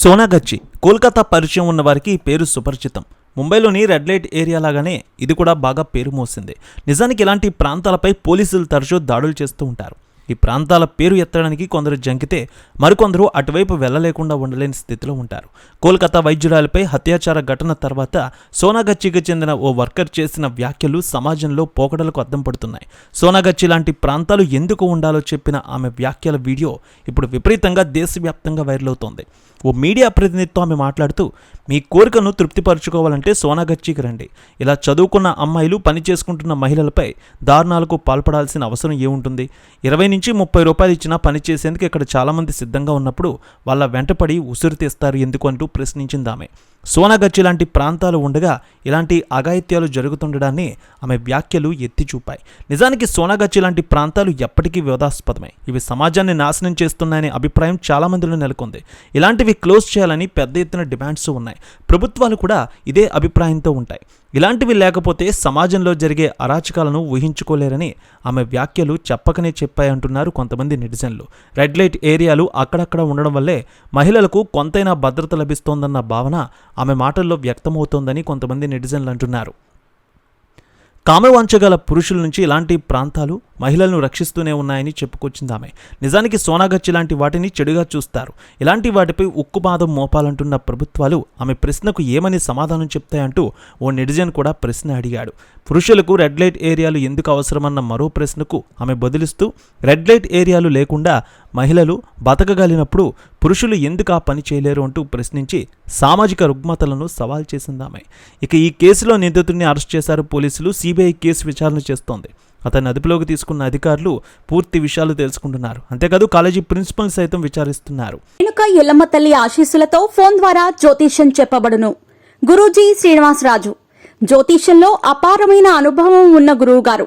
సోనాగచ్చి కోల్కతా పరిచయం ఉన్న వారికి పేరు సుపరిచితం. ముంబైలోని రెడ్ లైట్ ఏరియా లాగానే ఇది కూడా బాగా పేరు మోసింది. నిజానికి ఇలాంటి ప్రాంతాలపై పోలీసులు తరచూ దాడులు చేస్తూ ఉంటారు. ఈ ప్రాంతాల పేరు ఎత్తడానికి కొందరు జంకితే మరికొందరు అటువైపు వెళ్ళలేకుండా ఉండలేని స్థితిలో ఉంటారు. కోల్కతా వైద్యురాలపై హత్యాచార ఘటన తర్వాత సోనాగచ్చికి చెందిన ఓ వర్కర్ చేసిన వ్యాఖ్యలు సమాజంలో పోకడలకు అద్దం పడుతున్నాయి. సోనాగచ్చి లాంటి ప్రాంతాలు ఎందుకు ఉండాలో చెప్పిన ఆమె వ్యాఖ్యల వీడియో ఇప్పుడు విపరీతంగా దేశవ్యాప్తంగా వైరల్ అవుతోంది. ఓ మీడియా ప్రతినిధితో ఆమె మాట్లాడుతూ మీ కోరికను తృప్తిపరచుకోవాలంటే సోనాగచ్చికి రండి. ఇలా చదువుకున్న అమ్మాయిలు పని చేసుకుంటున్న మహిళలపై దారుణాలకు పాల్పడాల్సిన అవసరం ఏముంటుంది? ఇరవై నుంచి ముప్పై రూపాయలు ఇచ్చినా పని చేసేందుకు ఇక్కడ చాలామంది సిద్ధంగా ఉన్నప్పుడు వాళ్ళ వెంటపడి ఉసురు తీస్తారు ఎందుకు అంటూ ప్రశ్నించింది ఆమె సోనాగచ్చి లాంటి ప్రాంతాలు ఉండగా ఇలాంటి అఘాయిత్యాలు జరుగుతుండడాన్ని ఆమె వ్యాఖ్యలు ఎత్తి చూపాయి నిజానికి సోనాగచ్చి లాంటి ప్రాంతాలు ఎప్పటికీ వివాదాస్పదమే. ఇవి సమాజాన్ని నాశనం చేస్తున్నాయనే అభిప్రాయం చాలా మందిలో నెలకొంది. ఇలాంటివి క్లోజ్ చేయాలని పెద్ద ఎత్తున డిమాండ్స్ ఉన్నాయి. ప్రభుత్వాలు కూడా ఇదే అభిప్రాయంతో ఉంటాయి. ఇలాంటివి లేకపోతే సమాజంలో జరిగే అరాచకాలను ఊహించుకోలేరని ఆమె వ్యాఖ్యలు చెప్పకనే చెప్పాయంటున్నారు కొంతమంది నెటిజన్లు. రెడ్ లైట్ ఏరియాలు అక్కడక్కడ ఉండడం వల్లే మహిళలకు కొంతైనా భద్రత లభిస్తోందన్న భావన ఆమె మాటల్లో వ్యక్తమవుతోందని కొంతమంది నెటిజన్లు అంటున్నారు. కామవాంచగల పురుషుల నుంచి ఇలాంటి ప్రాంతాలు మహిళలను రక్షిస్తూనే ఉన్నాయని చెప్పుకొచ్చింది ఆమె నిజానికి సోనాగచ్చి లాంటి వాటిని చెడుగా చూస్తారు. ఇలాంటి వాటిపై ఉక్కుపాదం మోపాలంటున్న ప్రభుత్వాలు ఆమె ప్రశ్నకు ఏమని సమాధానం చెప్తాయంటూ ఓ నెటిజన్ కూడా ప్రశ్న అడిగాడు. పురుషులకు రెడ్ లైట్ ఏరియాలు ఎందుకు అవసరమన్న మరో ప్రశ్నకు ఆమె బదులిస్తూ రెడ్ లైట్ ఏరియాలు లేకుండా మహిళలు బతకగలిగినప్పుడు పురుషులు ఎందుకు ఆ పని చేయలేరు అంటూ ప్రశ్నించి సామాజిక రుగ్మతలను సవాల్ చేసిందామె. ఇక ఈ కేసులో నిందితుడిని అరెస్ట్ చేశారు పోలీసులు. సిబిఐ కేసు విచారణ చేస్తోంది. అతన్ని అదుపులోకి తీసుకున్న అధికారులు పూర్తి విషయాలు తెలుసుకుంటున్నారు. అంతేకాదు కాలేజీ ప్రిన్సిపల్ సైతం విచారిస్తున్నారు. రేణుక ఎల్లమ్మ తల్లి ఆశీస్సులతో ఫోన్ ద్వారా జ్యోతిష్యం చెప్పబడును. గురూజీ శ్రీనివాసరాజు. జ్యోతిష్యంలో అపారమైన అనుభవం ఉన్న గురువు గారు